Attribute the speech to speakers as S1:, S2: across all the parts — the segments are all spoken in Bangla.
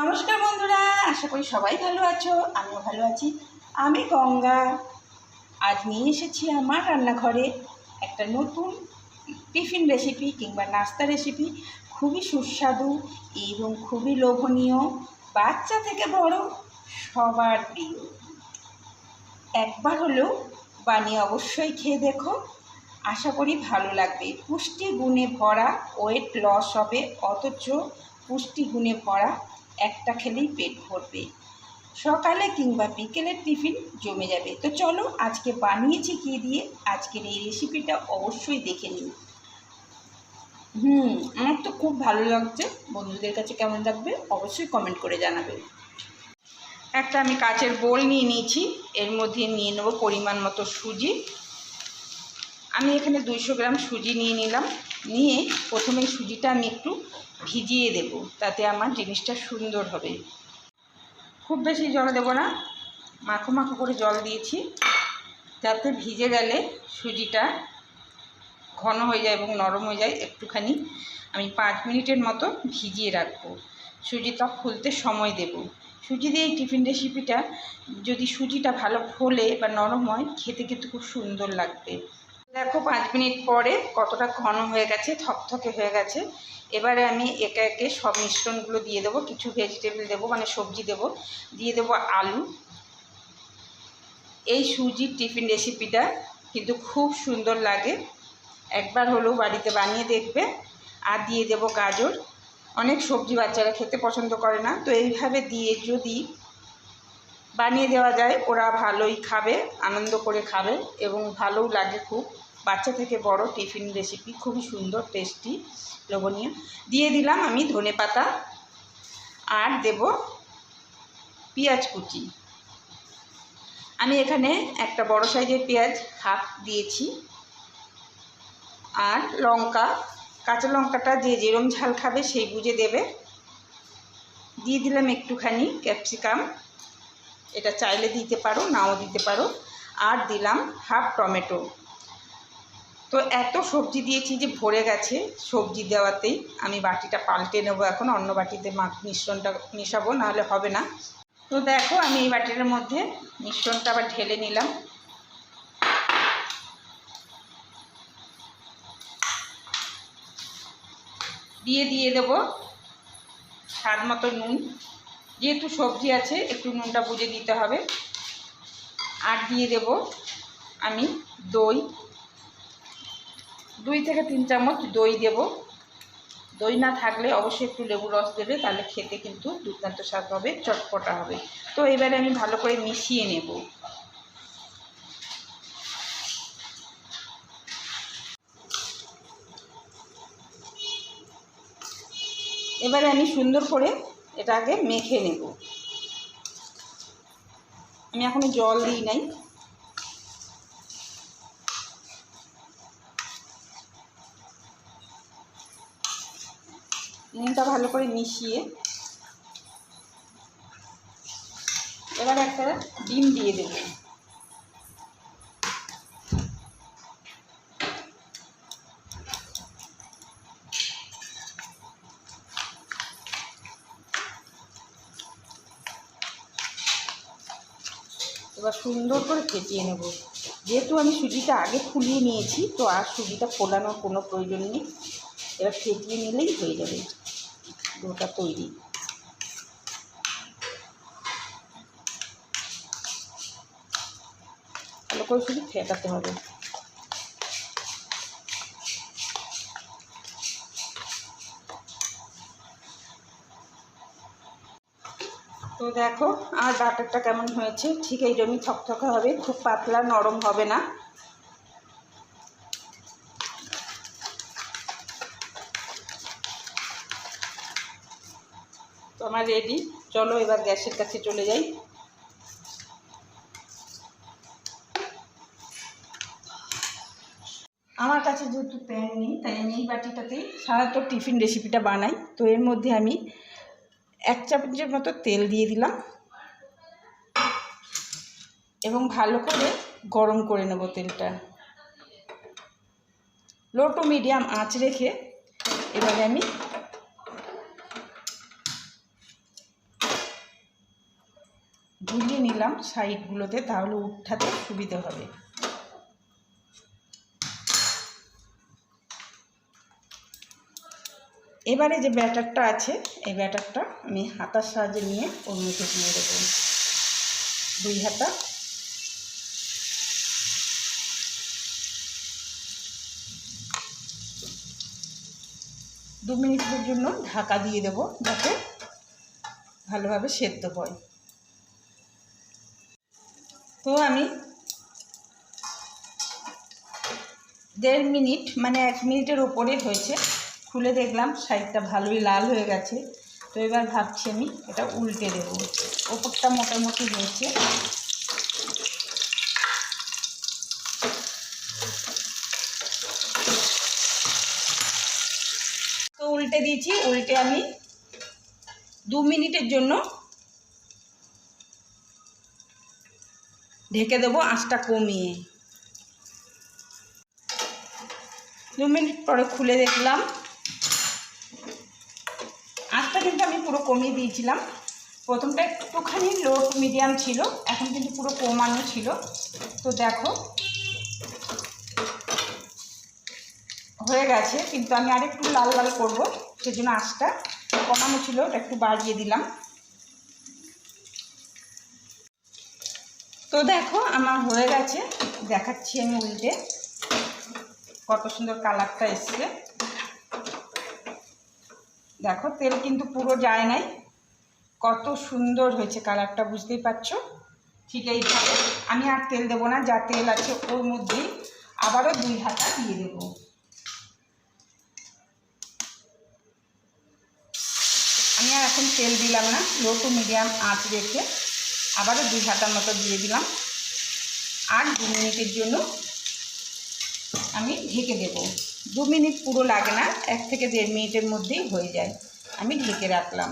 S1: নমস্কার বন্ধুরা, আশা করি সবাই ভালো আছো, আমিও ভালো আছি। আমি গঙ্গা। আজ নিয়ে এসেছি আমার রান্নাঘরে একটা নতুন টিফিন রেসিপি কিংবা নাস্তা রেসিপি খুবই সুস্বাদু এবং খুবই লোভনীয়, বাচ্চা থেকে বড় সবার প্রিয়। একবার হলেও বানিয়ে অবশ্যই খেয়ে দেখো। আশা করি ভালো লাগবে। পুষ্টি গুণে ভরা ওয়েট লস হবে, অথচ পুষ্টি গুণে ভরা একটা খেলেই পেট ভরবে। সকালে কিংবা বিকেলের টিফিন জমে যাবে। তো চলো আজকে বানিয়েছি কী দিয়ে? আজকের এই রেসিপিটা অবশ্যই দেখে নিই হুম, আমার তো খুব ভালো লাগছে। বন্ধুদের কাছে কেমন লাগবে অবশ্যই কমেন্ট করে জানাবে। একটা আমি কাচের বোল নিয়ে নিয়েছি। এর মধ্যে নিয়ে নেব পরিমাণ মতো সুজি। আমি এখানে দুইশো গ্রাম সুজি নিয়ে নিলাম। নিয়ে প্রথমে সুজিটা আমি একটু ভিজিয়ে দেব, তাতে আমার জিনিসটা সুন্দর হবে। খুব বেশি জল দেবো না, মাখো মাখো করে জল দিয়েছি যাতে ভিজে গেলে সুজিটা ঘন হয়ে যায় এবং নরম হয়ে যায়। একটুখানি আমি পাঁচ মিনিটের মতো ভিজিয়ে রাখব। সুজিটা ফুলতে সময় দেব। সুজি দিয়ে এই টিফিন রেসিপিটা যদি সুজিটা ভালো ফোলে বা নরম হয়, খেতে কিন্তু খুব সুন্দর লাগবে। দেখো, পাঁচ মিনিট পরে কতটা ঘন হয়ে গেছে, থকথকে হয়ে গেছে। এবারে আমি একে একে সব মিশ্রণগুলো দিয়ে দেবো, কিছু ভেজিটেবল দেবো মানে সবজি দেবো। দিয়ে দেবো আলু। এই সুজির টিফিন রেসিপিটা কিন্তু খুব সুন্দর লাগে। একবার হলেও বাড়িতে বানিয়ে দেখবে। আর দিয়ে দেবো গাজর। অনেক সবজি বাচ্চারা খেতে পছন্দ করে না। তো এইভাবে দিয়ে যদি বানিয়ে দেওয়া যায়, ওরা ভালোই খাবে, আনন্দ করে খাবে এবং ভালোও লাগে খুব। বাচ্চা থেকে বড় টিফিন রেসিপি খুবই সুন্দর টেস্টি লোভনীয়। দিয়ে দিলাম আমি ধনে পাতা আর দেব পেঁয়াজ কুচি। আমি এখানে একটা বড় সাইজের পেঁয়াজ হাফ দিয়েছি আর লঙ্কা, কাঁচা লঙ্কাটা যে যেরম ঝাল খাবে সেই বুঝে দেবে। দিয়ে দিলাম একটুখানি ক্যাপসিকাম এটা চাইলে দিতে পারো, নাও দিতে পারো। আর দিলাম হাফ টমেটো। তো এত সবজি দিয়েছি যে ভরে গেছে সবজি দেওয়াতেই। আমি বাটিটা পাল্টে নেব এখন, অন্য বাটিতে মিশ্রণটা মেশাবো, নাহলে হবে না। তো দেখো, আমি এই বাটিটার মধ্যে মিশ্রণটা আবার ঢেলে নিলাম। দিয়ে দিয়ে দেব স্বাদ মতো নুন। যেহেতু সবজি আছে, একটু নুনটা বুঝে দিতে হবে। আর দিয়ে দেব আমি দই। দুই থেকে তিন চামচ দই দেব। দই না থাকলে অবশ্যই একটু লেবু রস দেবে, তাহলে খেতে কিন্তু দুর্দান্ত স্বাদ হবে, চটপটা হবে। তো এবারে আমি ভালো করে মিশিয়ে নেব। এবারে আমি সুন্দর করে এটা আগে মেখে নেব। আমি এখনও জল দিই নাই। নুনটা ভালো করে মিশিয়ে এবার একটা ডিম দিয়ে দেব। এবার সুন্দর করে ফেটিয়ে নেব। যেহেতু আমি সুজিটা আগে ফুলিয়ে নিয়েছি, তো আর সুজিটা ফোলানোর কোনো প্রয়োজন নেই। এবার ফেটিয়ে নিলেই হয়ে যাবে। ডোটা তৈরি। ভালো করে শুধু ফেটাতে হবে। তো দেখো, আর বাটারটা কেমন হয়েছে? ঠিক এই জন্যই থকথকে হবে, খুব পাতলা, নরম হবে না। আমার রেডি চলো এবার গ্যাসের কাছে চলে যাই। আমার কাছে যেহেতু প্যান নেই, তাই আমি এই বাটিটাতেই সাধারণত টিফিন রেসিপিটা বানাই। তো এর মধ্যে আমি এক চামচের মতো তেল দিয়ে দিলাম। এবং ভালো করে গরম করে নেব তেলটা। লো টু মিডিয়াম আঁচ রেখে এবারে আমি ঝুলিয়ে নিলাম সাইডগুলোতে, তাহলে উঠাতে সুবিধে হবে। এবারে যে ব্যাটারটা আছে, এই ব্যাটারটা আমি হাতার সাহায্যে নিয়ে ওর মধ্যে দিয়ে দেবো। দুই হাতা। দু মিনিটের জন্য ঢাকা দিয়ে দেবো যাতে ভালোভাবে সেদ্ধ হয়। তো আমি দেড় মিনিট মানে এক মিনিটের ওপরে হয়েছে। খুলে দেখলাম সাইডটা ভালোই লাল হয়ে গেছে। তো এবার ভাবছি আমি এটা উল্টে দেব। ওপরটা মোটামুটি হয়েছে। তো উল্টে দিয়েছি, উল্টে আমি দু মিনিটের জন্য ঢেকে দেবো আঁচটা কমিয়ে। দু মিনিট পরে খুলে দেখলাম। আঁচটা কিন্তু আমি পুরো কমিয়ে দিয়েছিলাম। প্রথমটা একটুখানি লো টু মিডিয়াম ছিল, এখন কিন্তু পুরো কমানো ছিল। তো দেখো, হয়ে গেছে, কিন্তু আমি আরেকটু লাল লাল করব, সেজন্য আঁচটা কমানো ছিল, ওটা একটু বাড়িয়ে দিলাম। তো দেখো, আমার হয়ে গেছে। দেখাচ্ছি আমি উল্টে। কত সুন্দর কালারটা এসছে। দেখো, তেল কিন্তু পুরো যায় নাই। কত সুন্দর হয়েছে কালারটা, বুঝতেই পারছ? ঠিক এইভাবে। আমি আর তেল দেবো না, যা তেল আছে ওর মধ্যেই আবারও দুই হাতা দিয়ে দেবো। আমি আর এখন তেল দিলাম না, লো টু মিডিয়াম আঁচ রেখে। আবারও দুই হাতার মতো দিয়ে দিলাম। আর দু মিনিটের জন্য আমি ঢেকে দেব। দু মিনিট পুরো লাগে না, এক থেকে দেড় মিনিটের মধ্যেই হয়ে যায়। আমি ঢেকে রাখলাম।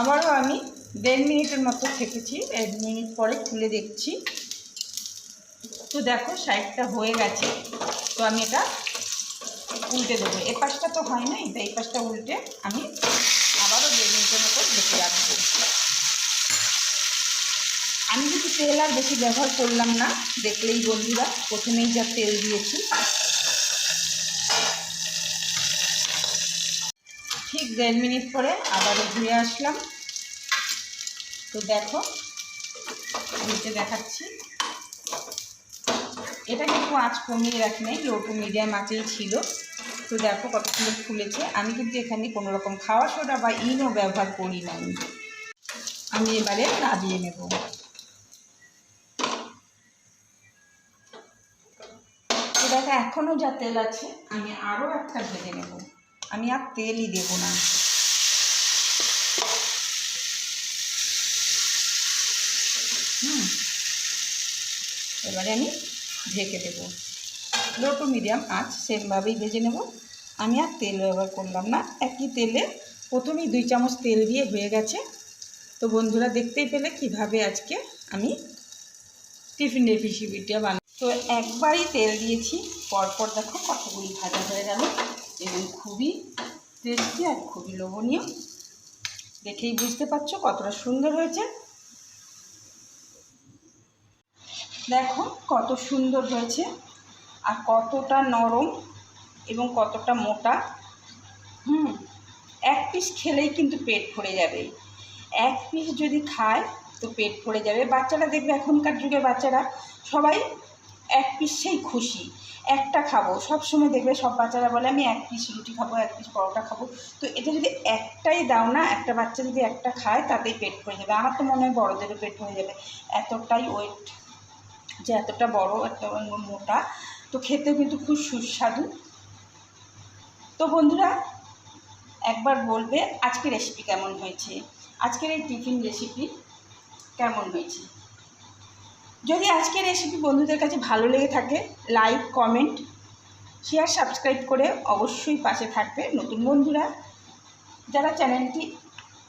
S1: আবারও আমি দেড় মিনিটের মতো থেকেছি এক মিনিট পরে খুলে দেখছি। তো দেখো, সাইডটা হয়ে গেছে। তো আমি এটা উল্টে দেবো। এ পাশটা তো হয় তাই এই পাশটা উল্টে আমি আবারও দেড় মিনিটের মতো ঢেকে রাখব আমি কিন্তু তেল আর বেশি ব্যবহার করলাম না। দেখলেই বন্ধুরা, প্রথমেই যা তেল দিয়েছি। ঠিক দেড় মিনিট পরে আবারও ঘুরে আসলাম। তো দেখো ঘুরতে দেখাচ্ছি। এটা কিন্তু আঁচ কমিয়ে রাখি নাই লো টু মিডিয়াম আঁচেই ছিল। তো দেখো কত সুন্দর ফুলেছে। আমি কিন্তু এখানে কোনো রকম খাওয়া সোডা বা ইনও ব্যবহার করি নাই। আমি এবারে নাবিয়ে নেব। দেখো এখনও যা তেল আছে, আমি আরও একটা ভেজে নেব। আমি আর তেলই দেব না। হুম। এবারে আমি ঢেকে দেব। লো টু মিডিয়াম আঁচ, সেমভাবেই ভেজে নেব। আমি আর তেল ব্যবহার করলাম না। একই তেলে প্রথমেই দুই চামচ তেল দিয়ে হয়ে গেছে। তো বন্ধুরা দেখতেই পেলে কীভাবে আজকে আমি টিফিন রেসিপিটা বানাই তো একবারই তেল দিয়েছি, পরপর দেখো কতগুলি ভাজা হয়ে গেল। এবং খুবই টেস্টি আর খুবই লোভনীয়। দেখেই বুঝতে পারছ কতটা সুন্দর হয়েছে। দেখো কত সুন্দর হয়েছে আর কতটা নরম এবং কতটা মোটা। হুম, এক পিস খেলেই কিন্তু পেট ভরে যাবে। এক পিস যদি খায় তো পেট ভরে যাবে। বাচ্চারা দেখবে এখনকার যুগে বাচ্চারা সবাই এক পিসেই খুশি। একটা খাব। সবসময় দেখবে সব বাচ্চারা বলে, আমি এক পিস রুটি খাব, এক পিস পরোটা খাব। তো এটা যদি একটাই দাও না, একটা বাচ্চা যদি একটা খায়, তাতেই পেট ভরে যাবে। আমার তো মনে হয় বড়োদেরও পেট ভরে যাবে। এতটাই ওয়েট যে এতটা বড় একটা মোটা। তো খেতেও কিন্তু খুব সুস্বাদু। তো বন্ধুরা, একবার বলবে আজকে রেসিপি কেমন হয়েছে? আজকের এই টিফিন রেসিপি কেমন হয়েছে? যদি আজকের রেসিপি বন্ধুদের কাছে ভালো লেগে থাকে লাইক কমেন্ট শেয়ার সাবস্ক্রাইব করে অবশ্যই পাশে থাকবে নতুন বন্ধুরা। যারা চ্যানেলটি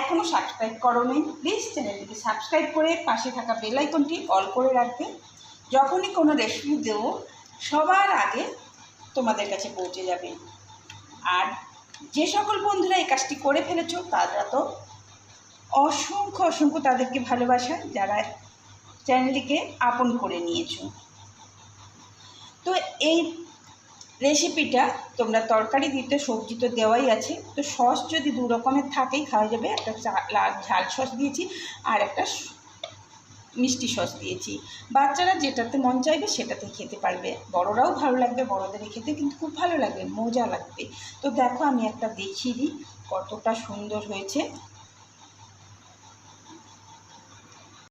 S1: এখনও সাবস্ক্রাইব করোনি প্লিজ চ্যানেলটিকে সাবস্ক্রাইব করে পাশে থাকা বেল আইকনটি অল করে রাখবে। যখনই কোনো রেসিপি দেবো, সবার আগে তোমাদের কাছে পৌঁছে যাবে। আর যে সকল বন্ধুরা এই কাজটি করে ফেলেছো, তারা তো অসংখ্য অসংখ্য তাদেরকে ভালোবাসা, যারা চ্যানেলটিকে আপন করে নিয়েছো। তো এই রেসিপিটা তোমরা তরকারি দিতে সবজি তো দেওয়াই আছে। তো সস যদি দু রকমের থাকেই খাওয়া যাবে। একটা ঝাল সস দিয়েছি আর একটা মিষ্টি সস দিয়েছি। বাচ্চারা যেটাতে মন চাইবে সেটাতে খেতে পারবে। বড়রাও ভালো লাগবে বড়দের খেতে কিন্তু খুব ভালো লাগবে, মজা লাগবে। তো দেখো আমি একটা দেখিয়ে দিই কতটা সুন্দর হয়েছে।